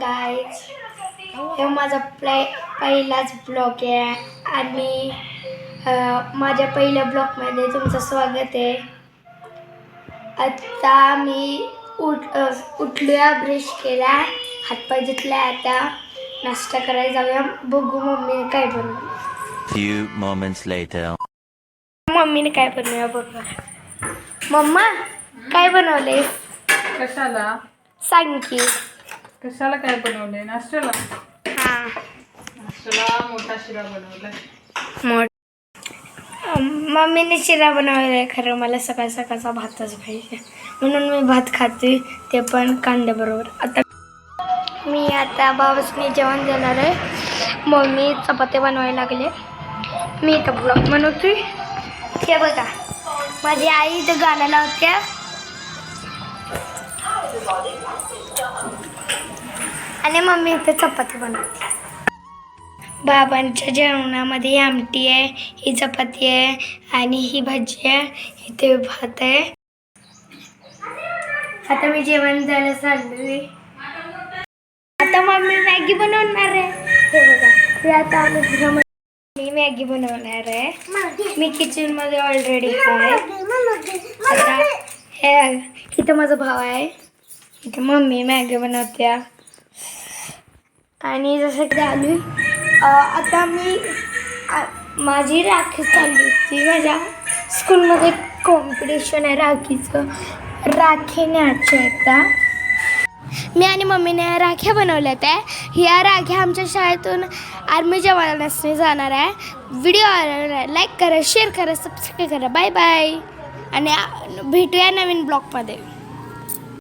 Guys हे माझा play पहिलाच ब्लॉग आहे. आणि अं, माझ्या पहिल्या ब्लॉगमध्ये तुमचं स्वागत आहे. आता मी उठ उठलोया ब्रश केला. हातपाय धुतला आता. नाश्ता करायला जाऊया. बघू मम्मीने काय बनवलं. Few moments later. मम्मीने काय बनवूया बघू मम्मा काय बनवले कशाला? सांग की. कशाला काय बनवलंय? नाश्त्याला? हां. नाश्त्याला मोठा शिरा बनवलाय. मम्मीने शिरा बनवलाय खरं मला सकाळ सकाळचा भातच पाहिजे. म्हणून मी भात खाते ते पण कांद्याबरोबर आता मी आता बाबासनी जेवण देणार आहे. मम्मी चपात्या बनवायला लागले. मी इथं ब्लॉग बनवतोय. हे बघा माझी आई इथं गाणं लावत्या आणि मम्मी इथे चपाती बनवते. बाबांच्या जेवणामध्ये आमटी आहे ही चपाती आहे आणि ही भाजी आहे इथे भात आहे. आता मी जेवण द्यायला चाललोय. आता मम्मी मॅगी बनवणार आहे. हे बघा हे आता आम्ही घरामध्ये मी मॅगी बनवणार आहे. मी किचनमध्ये ऑलरेडी आहे. आता हे इथं माझा भाव आहे. इथं मम्मी मॅगी बनवत्या. आणि जसं की आली आता मी माझी राखी चालली होती माझ्या स्कूलमध्ये कॉम्पिटिशन आहे राखीचं. राखी न्यायच्या आता. मी आणि मम्मीने राख्या बनवल्या त्या ह्या राख्या आमच्या शाळेतून आर्मी जवानांनी जाणार आहे. व्हिडिओ लाईक करा शेअर करा सबस्क्राईब करा. बाय बाय आणि भेटूया नवीन ब्लॉगमध्ये